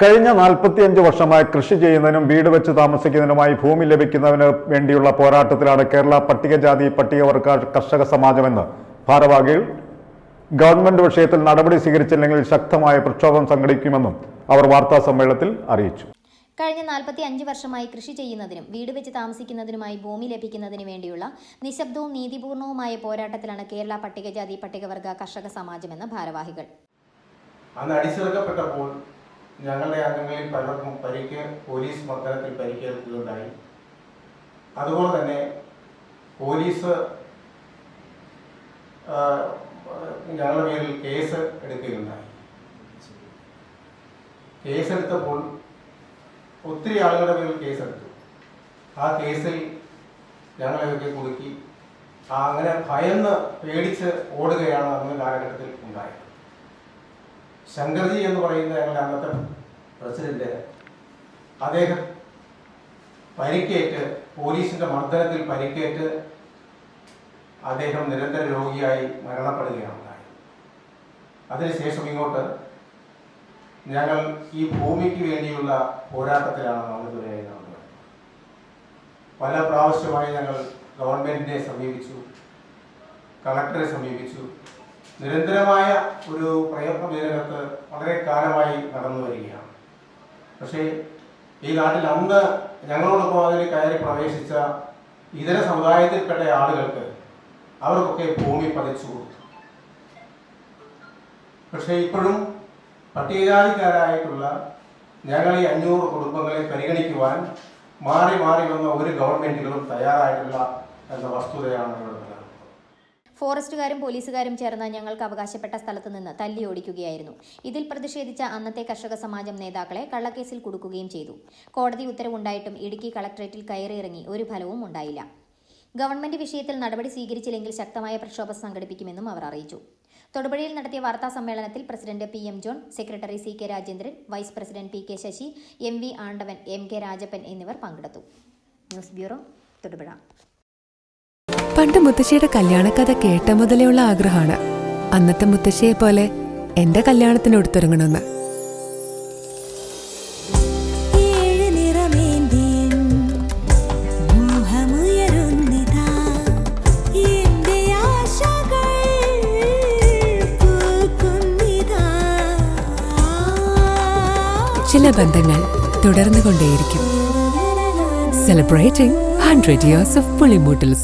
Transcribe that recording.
കഴിഞ്ഞ നാൽപ്പത്തിയഞ്ച് വർഷമായി കൃഷി ചെയ്യുന്നതിനും വീട് വെച്ച് താമസിക്കുന്നതിനുമായി ഭൂമി ലഭിക്കുന്നതിന് വേണ്ടിയുള്ള പോരാട്ടത്തിലാണ് കേരള പട്ടികജാതി പട്ടികവർഗ കർഷക സമാജമെന്ന് ഭാരവാഹികൾ ഗവൺമെന്റ് വിഷയത്തിൽ നടപടി സ്വീകരിച്ചില്ലെങ്കിൽ ശക്തമായ പ്രക്ഷോഭം സംഘടിക്കുമെന്നും അവർ വാർത്താ സമ്മേളനത്തിൽ അറിയിച്ചു. കഴിഞ്ഞ നാൽപ്പത്തി അഞ്ച് വർഷമായി കൃഷി ചെയ്യുന്നതിനും വീട് വെച്ച് താമസിക്കുന്നതിനുമായി ഭൂമി ലഭിക്കുന്നതിനു വേണ്ടിയുള്ള നിശബ്ദവും നീതിപൂർണവുമായ പോരാട്ടത്തിലാണ് കേരള പട്ടികജാതി പട്ടികവർഗ കർഷക സമാജമെന്ന് ഭാരവാഹികൾ. അന്ന് അടിച്ചിറക്കപ്പെട്ടപ്പോൾ ഞങ്ങളുടെ അംഗങ്ങളിൽ പലർക്കും പരിക്ക് പോലീസ് മർദ്ദനത്തിൽ പരിക്കേൽക്കുകയുണ്ടായി അതുപോലെ തന്നെ പോലീസ് ഞങ്ങളുടെ പേരിൽ കേസ് എടുക്കുകയുണ്ടായി. കേസെടുത്തപ്പോൾ ഒത്തിരി ആളുകളുടെ പേരിൽ കേസെടുത്തു ആ കേസിൽ ഞങ്ങളെയൊക്കെ കുടുക്കി അങ്ങനെ ഭയന്ന് പേടിച്ച് ഓടുകയാണ് അന്ന് കാലഘട്ടത്തിൽ ഉണ്ടായത്. ശങ്കർജി എന്ന് പറയുന്ന ഞങ്ങളുടെ പ്രസിഡന്റ് അദ്ദേഹം പരിക്കേറ്റ് പോലീസിന്റെ മർദ്ദനത്തിൽ പരിക്കേറ്റ് അദ്ദേഹം നിരന്തര രോഗിയായി മരണപ്പെടുകയാണ് അതിനുശേഷം ഇങ്ങോട്ട് ഞങ്ങൾ ഈ ഭൂമിക്ക് വേണ്ടിയുള്ള പോരാട്ടത്തിലാണ് നാളിതുവരെയായി നടന്നത്. പല പ്രാവശ്യമായി ഞങ്ങൾ ഗവൺമെന്റിനെ സമീപിച്ചു കളക്ടറെ സമീപിച്ചു. നിരന്തരമായ ഒരു പ്രയത്നം ഇതിനകത്ത് വളരെ കാലമായി നടന്നു വരികയാണ് പക്ഷേ ഈ നാട്ടിൽ അന്ന് ഞങ്ങളോടൊപ്പം അതിൽ കയറി പ്രവേശിച്ച ഇതര സമുദായത്തിൽപ്പെട്ട ആളുകൾക്ക് അവർക്കൊക്കെ ഭൂമി പതിച്ചു കൊടുത്തു. പക്ഷേ ഇപ്പോഴും പട്ടികജാതിക്കാരായിട്ടുള്ള ഞങ്ങൾ ഈ അഞ്ഞൂറ് കുടുംബങ്ങളെ പരിഗണിക്കുവാൻ മാറി മാറി വന്ന ഒരു ഗവൺമെന്റുകളും തയ്യാറായിട്ടില്ല എന്ന വസ്തുതയാണ് ഇവിടെ ഫോറസ്റ്റുകാരും പോലീസുകാരും ചേർന്ന് ഞങ്ങൾക്ക് അവകാശപ്പെട്ട സ്ഥലത്ത് നിന്ന് തല്ലി ഓടിക്കുകയായിരുന്നു. ഇതിൽ പ്രതിഷേധിച്ച അന്നത്തെ കർഷക സമാജം നേതാക്കളെ കള്ളക്കേസിൽ കുടുക്കുകയും ചെയ്തു. കോടതി ഉത്തരവുണ്ടായിട്ടും ഇടുക്കി കളക്ടറേറ്റിൽ കയറിയിറങ്ങി ഒരു ഫലവും ഉണ്ടായില്ല. ഗവൺമെന്റ് വിഷയത്തിൽ നടപടി സ്വീകരിച്ചില്ലെങ്കിൽ ശക്തമായ പ്രക്ഷോഭം സംഘടിപ്പിക്കുമെന്നും അവർ അറിയിച്ചു. തൊടുപുഴയിൽ നടത്തിയ വാർത്താ സമ്മേളനത്തിൽ president P M John secretary C K Rajendran vice president P K Sasi M V Andavan M K Rajappan എന്നിവർ പങ്കെടുത്തു. News bureau Thodupuzha. പണ്ട് മുത്തശ്ശിയുടെ കല്യാണക്കഥ കേട്ട മുതലെയുള്ള ആഗ്രഹമാണ്. അന്നത്തെ മുത്തശ്ശിയെ പോലെ എന്റെ കല്യാണത്തിന് പൂക്കുന്നിതാ. ചില ബന്ധങ്ങൾ തുടർന്നുകൊണ്ടേയിരിക്കും. Celebrating hundred years of Pulimoottil